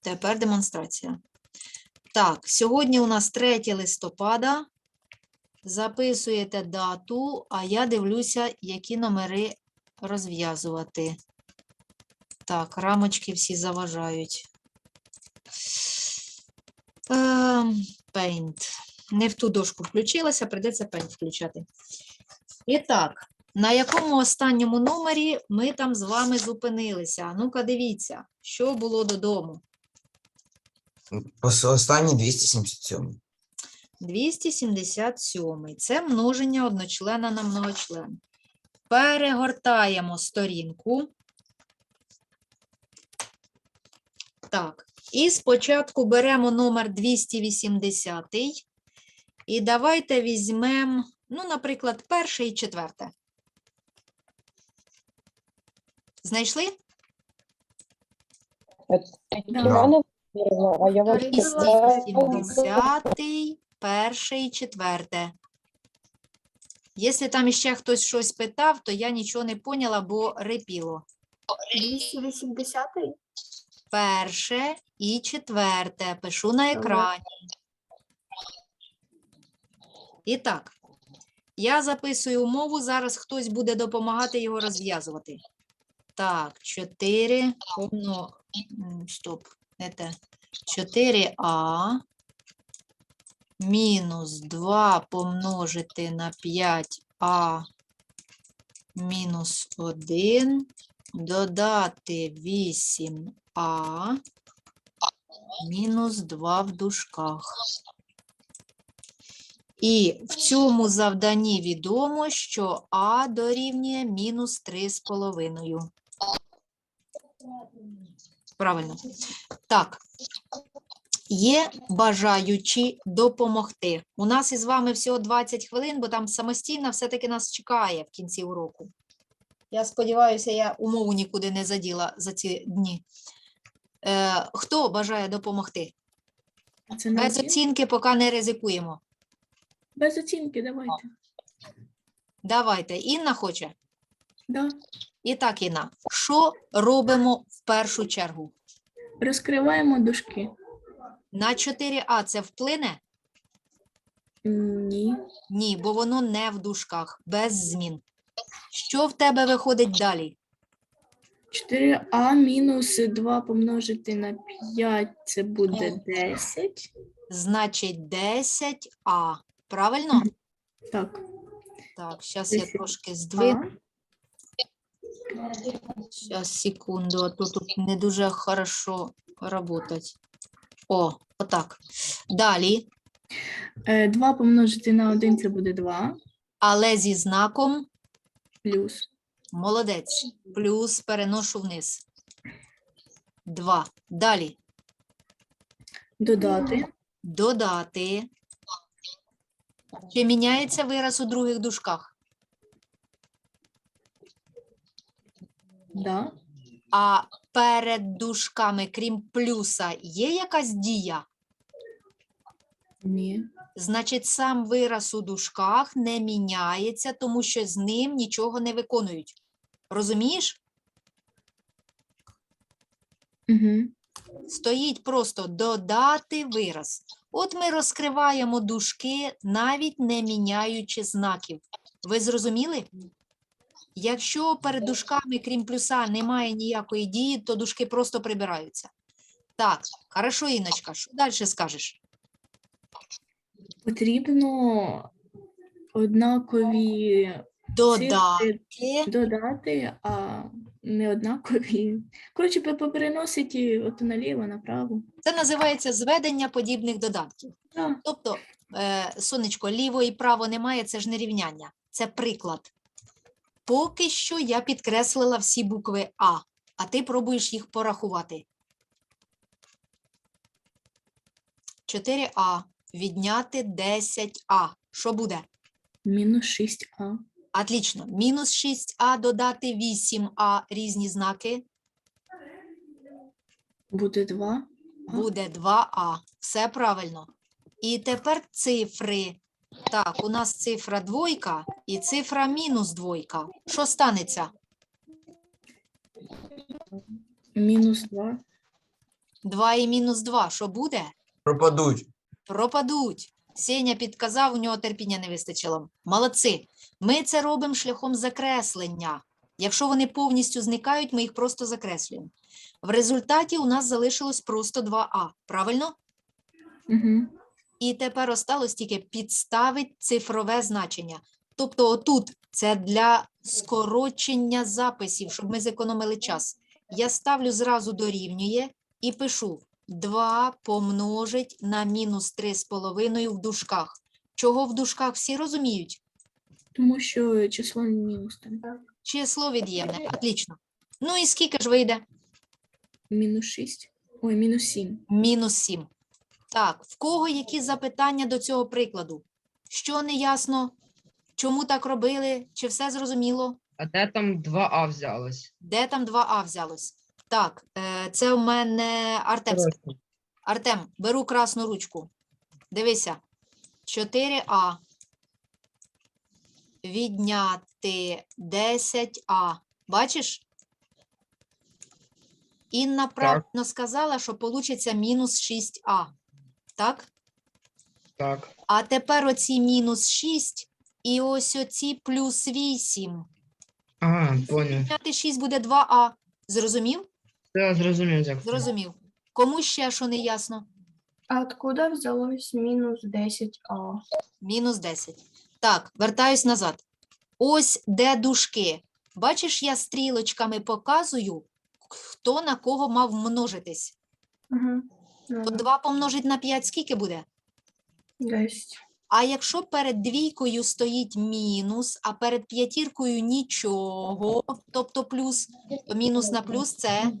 Тепер демонстрація. Так, сьогодні у нас 3 листопада. Записуєте дату, а я дивлюся, які номери розв'язувати. Так, рамочки всі заважають. Ем, Paint. Не в ту дошку включилася, прийдеться Paint включати. І так, на якому останньому номері ми там з вами зупинилися? Ну-ка, дивіться, що було додому. Останній 277. 277. Це множення одночлена на многочлен. Перегортаємо сторінку. Так, і спочатку беремо номер 280. І давайте візьмемо, ну, наприклад, перше і четверте. Знайшли? Івана Валеріївна, а я вас питаю, 270, перше і четверте. Якщо там іще хтось щось питав, то я нічого не поняла, бо репіло. 280 Перше і четверте. Пишу на екрані. І так, я записую умову, зараз хтось буде допомагати його розв'язувати. Так, 4, помно, м, стоп, не те. 4а мінус 2 помножити на 5а мінус 1 додати 8а мінус 2 в дужках. І в цьому завданні відомо, що а дорівнює мінус 3,5. Правильно. Так. Є бажаючі допомогти. У нас із вами всього 20 хвилин, бо там самостійно все-таки нас чекає в кінці уроку. Я сподіваюся, я умову нікуди не заділа за ці дні. Е, хто бажає допомогти? Це Без є? оцінки поки не ризикуємо. Без оцінки, давайте. Давайте, Інна хоче. Да. І так, Інна, що робимо в першу чергу? Розкриваємо дужки. На 4а це вплине? Ні. Ні, бо воно не в дужках, без змін. Що в тебе виходить далі? 4а мінус 2 помножити на 5 це буде 10. Значить, 10а. Правильно? Так. Так, зараз я трошки здвину. Зараз, секунду, а то тут не дуже хорошо работать. О, отак. Далі, 2 помножити на 1 це буде 2. але зі знаком Плюс. молодець. Плюс переношу вниз. 2. Далі. Додати. Додати. Чи міняється вираз у других дужках? Да. А перед дужками, крім плюса, є якась дія? Ні. Значить, сам вираз у дужках не міняється, тому що з ним нічого не виконують. Розумієш? Угу. Стоїть просто додати вираз. От ми розкриваємо дужки, навіть не міняючи знаків. Ви зрозуміли? Якщо перед дужками, крім плюса, немає ніякої дії, то дужки просто прибираються. Так, хорошо, Іночка, що далі скажеш? Потрібно однакові Додати. цифри додати, а не однакові. Коротше, по- попереносить от наліво, направо. Це називається зведення подібних додатків. Так. Тобто, е, сонечко, ліво і право немає, це ж не рівняння, це приклад. Поки що я підкреслила всі букви А, а ти пробуєш їх порахувати. 4А відняти 10А. Що буде? Мінус 6а. Отлично. Мінус 6А додати 8А різні знаки. Буде 2. Буде 2А. Все правильно. І тепер цифри. Так, у нас цифра двойка і цифра мінус двойка. Що станеться? Мінус 2. 2 і мінус 2. Що буде? Пропадуть. пропадуть. Сеня підказав, у нього терпіння не вистачило. Молодці. Ми це робимо шляхом закреслення. Якщо вони повністю зникають, ми їх просто закреслюємо. В результаті у нас залишилось просто 2а. Правильно? Угу. І тепер осталось тільки підставити цифрове значення. Тобто, отут це для скорочення записів, щоб ми зекономили час. Я ставлю зразу дорівнює і пишу 2 помножить на мінус 3,5 в дужках. Чого в дужках всі розуміють? Тому що число мінус там. Число від'ємне. Отлично. Ну і скільки ж вийде? Мінус 6. Ой, мінус 7. Мінус 7. Так, в кого які запитання до цього прикладу? Що не ясно? Чому так робили? Чи все зрозуміло? А де там 2А взялось? Де там 2А взялось? Так, е, це у мене Артем. Артем, беру красну ручку. Дивися. 4А. Відняти 10А. Бачиш? Інна правильно сказала, що вийде мінус 6А. Так? Так. А тепер оці мінус 6 і ось оці плюс 8. Ага, поняв. Відняти 6 буде 2А. Зрозумів? Все, зрозумів, дякую. Зрозумів. Кому ще що не ясно? А откуда взялось минус 10а? Мінус 10. Так, вертаюсь назад. Ось де дужки. Бачиш, я стрілочками показую, хто на кого мав множитись. Угу. То 2 помножить на 5 скільки буде? 10. А якщо перед двійкою стоїть мінус, а перед п'ятіркою нічого, тобто плюс, то мінус на плюс це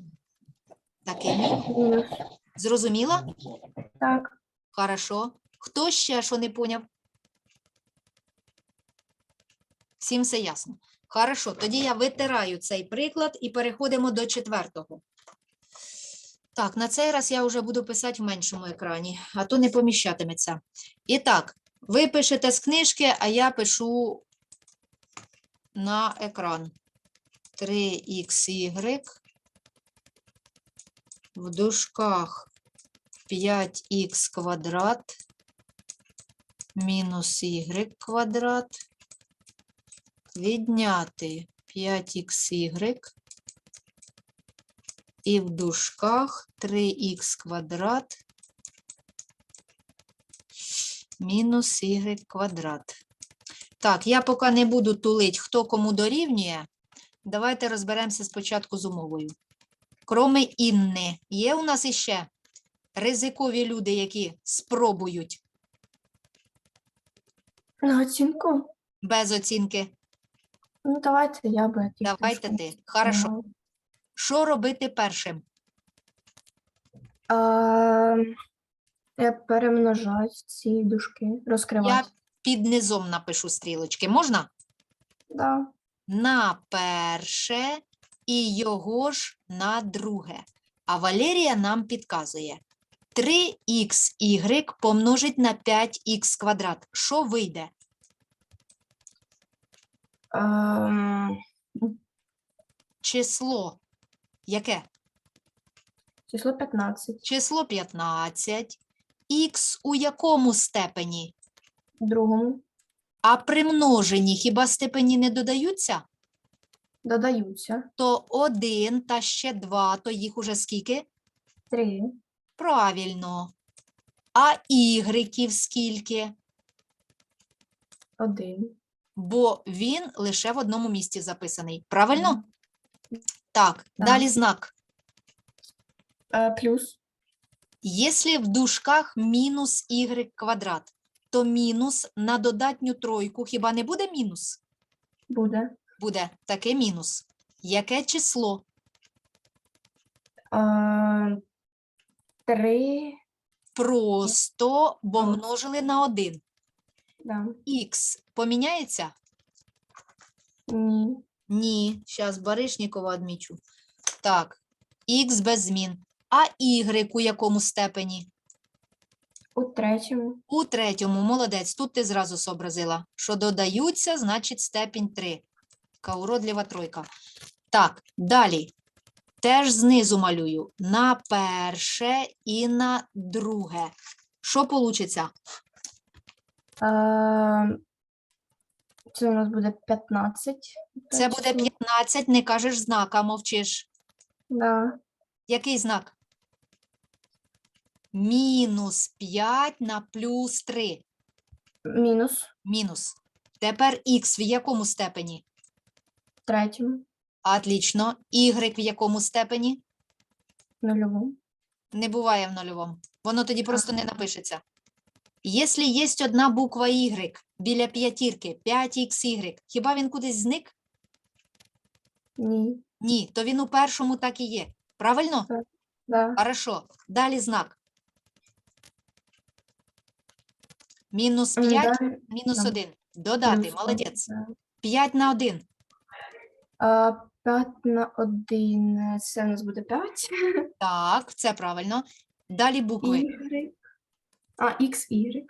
такий мінус. Зрозуміла? Так. Хорошо. Хто ще що не поняв? Всім все ясно. Хорошо, тоді я витираю цей приклад і переходимо до четвертого. Так, на цей раз я вже буду писати в меншому екрані, а то не поміщатиметься. І так, ви пишете з книжки, а я пишу на екран. 3xy в дужках 5х квадрат мінус y квадрат відняти 5xy і в дужках 3х квадрат мінус y квадрат. Так, я поки не буду тулить, хто кому дорівнює. Давайте розберемося спочатку з умовою. Кроме Інни, є у нас іще ризикові люди, які спробують На оцінку? без оцінки. Ну, давайте я би. Давайте ти. Хорошо. Що робити першим? Я перемножаю ці дужки, Я під низом напишу стрілочки. Можна? Да. На перше і його ж на друге. А Валерія нам підказує. 3х помножить на 5х квадрат. Що вийде? Ем, Число. Яке? число 15. Число 15. Х у якому степені? Другому А при множенні хіба степені не додаються? додаються. То 1 та ще 2, то їх уже скільки? 3. Правильно. А ігреків скільки? 1. Бо він лише в одному місці записаний. Правильно? Так, далі знак. Е, плюс. Якщо в дужках мінус y квадрат, то мінус на додатню тройку хіба не буде мінус? Буде. Буде таке мінус. Яке число? Е, 3. Просто, бо множили на 1. Да. Х поміняється? Ні. Ні. Зараз Баришнікова відмічу. Так, х без змін. А y у якому степені? У третьому. У третьому, молодець. Тут ти зразу зобразила. Що додаються, значить степінь 3. Така уродлива тройка. Так, далі. Теж знизу малюю. На перше і на друге. Що получиться? Е, це у нас буде 15. Це буде 15, не кажеш знака, а мовчиш. Да. Який знак? Мінус 5 на плюс 3. Мінус Мінус. Тепер х в якому степені? третьому, Отлічно. Y в якому степені? нульовому. Не буває в нульовому. Воно тоді просто не напишеться. Якщо є одна буква Y біля п'ятірки, 5XY, хіба він кудись зник? Ні. Ні, то він у першому так і є. Правильно? Так. Хорошо. Далі знак. Мінус е, 5, Далі- мінус да. 1. Додати, молодець. 5 на 1. 5 на 1, це у нас буде 5. Так, це правильно. Далі букви. Ігри. А, X, Y.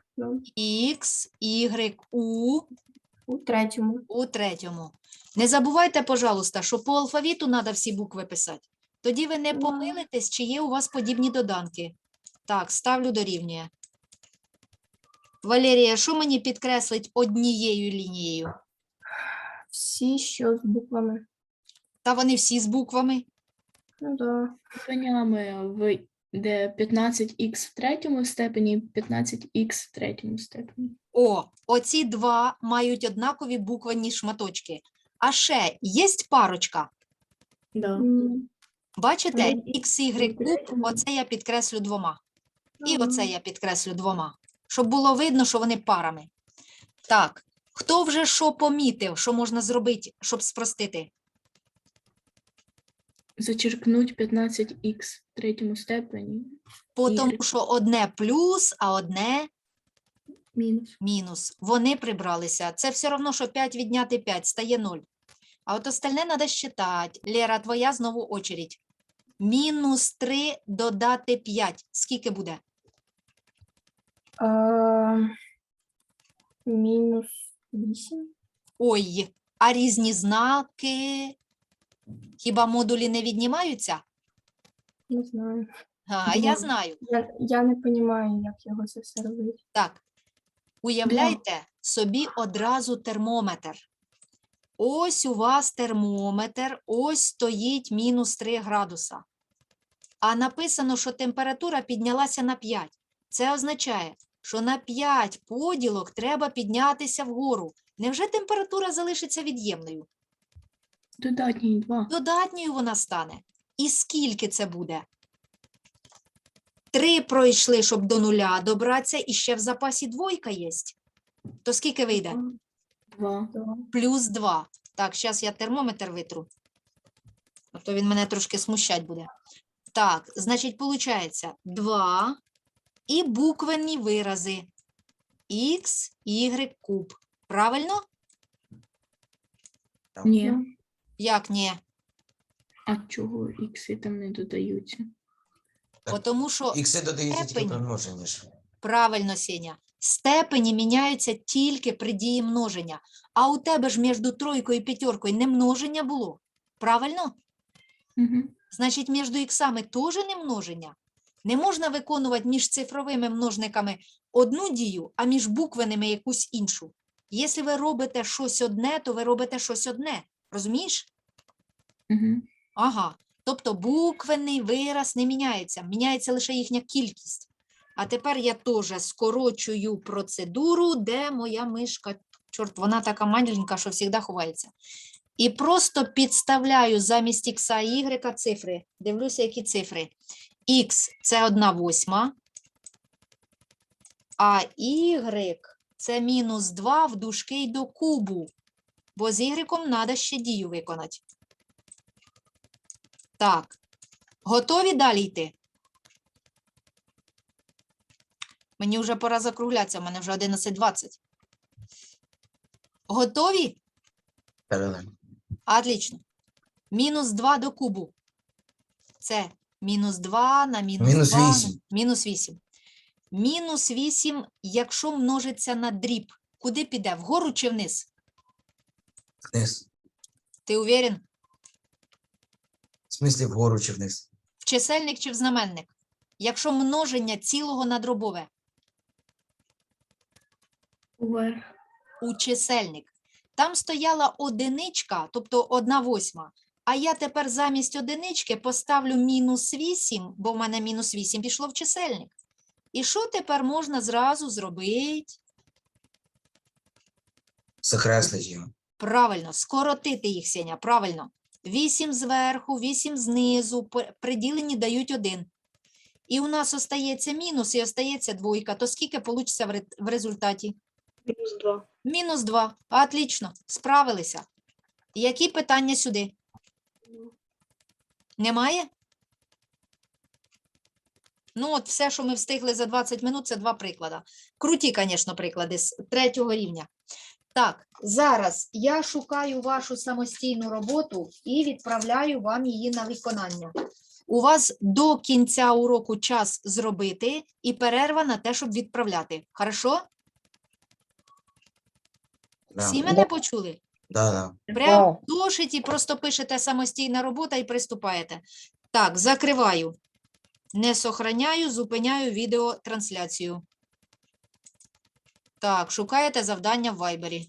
X, Y, U У третьому. у третьому. Не забувайте, пожалуйста, що по алфавіту треба всі букви писати. Тоді ви не помилитесь, чи є у вас подібні доданки. Так, ставлю дорівнює. Валерія, що мені підкреслить однією лінією? Всі, що з буквами. Та вони всі з буквами. Ну да. Питаннями в де 15х в третьому степені, 15х в третьому степені. О, оці два мають однакові буквені шматочки. А ще є парочка. Да. Бачите, XY куб, оце я підкреслю двома. І оце я підкреслю двома. Щоб було видно, що вони парами. Так, хто вже що помітив, що можна зробити, щоб спростити? зачеркнуть 15х в третьому степені. По тому, що одне плюс, а одне мінус. мінус. Вони прибралися. Це все одно, що 5 відняти 5, стає 0. А от остальне треба считати. Лера, твоя знову очередь. Мінус 3 додати 5. Скільки буде? Мінус 8. Ой, а різні знаки Хіба модулі не віднімаються? Не знаю. А, Я знаю. Я, я не розумію, як його це все робити. Так. Уявляйте собі одразу термометр. Ось у вас термометр, ось стоїть мінус 3 градуса. А написано, що температура піднялася на 5. Це означає, що на 5 поділок треба піднятися вгору. Невже температура залишиться від'ємною? Додатній 2. Додатньою вона стане. І скільки це буде? Три пройшли, щоб до нуля добратися, і ще в запасі двойка є. То скільки вийде? Два. Плюс два. Так, зараз я термометр витру. А то він мене трошки смущать буде. Так, значить, виходить, два і буквенні вирази. Х, Y, куб. Правильно? Ні. Як ні? А чого ікси там не додаються? Бо Тому що Ікси додаються тільки при множенні правильно, Сеня, степені міняються тільки при дії множення. А у тебе ж між тройкою і п'ятеркою не множення було. Правильно? Угу. Значить, між іксами теж не множення. Не можна виконувати між цифровими множниками одну дію, а між буквеними якусь іншу. Якщо ви робите щось одне, то ви робите щось одне. Розумієш? Угу. Ага. Тобто буквений вираз не міняється, міняється лише їхня кількість. А тепер я теж скорочую процедуру, де моя мишка, чорт, вона така маленька, що завжди ховається. І просто підставляю замість ікса і Y цифри. Дивлюся, які цифри. Х це 1 восьма, а Y – це мінус 2 в дужки й до кубу бо з Y треба ще дію виконати. Так, готові далі йти? Мені вже пора закруглятися, в мене вже 11.20. Готові? Перелем. Отлично. Мінус 2 до кубу. Це мінус 2 на мінус, мінус 2. 8. Мінус 8. Мінус 8, якщо множиться на дріб, куди піде? Вгору чи вниз? Вниз. Ти уверен? В смислі вгору чи вниз? В чисельник чи в знаменник? Якщо множення цілого на дробове у чисельник, там стояла одиничка, тобто одна восьма. А я тепер замість одинички поставлю мінус вісім, бо в мене мінус вісім пішло в чисельник. І що тепер можна зразу зробити? Закреслить його. Правильно, скоротити їх, Сеня, правильно. 8 зверху, 8 знизу, приділені дають 1. І у нас остається мінус і остається двойка. То скільки вийде в результаті? Мінус 2. Мінус 2. Отлично, справилися. Які питання сюди? Немає? Ну, от все, що ми встигли за 20 минут, це два приклади. Круті, звісно, приклади з третього рівня. Так, зараз я шукаю вашу самостійну роботу і відправляю вам її на виконання. У вас до кінця уроку час зробити і перерва на те, щоб відправляти. Хорошо? Да. Всі мене почули? Да, да. Прям Да. в зошиті просто пишете самостійна робота і приступаєте. Так, закриваю. Не сохраняю, зупиняю відеотрансляцію. Так, шукаєте завдання в Вайбері.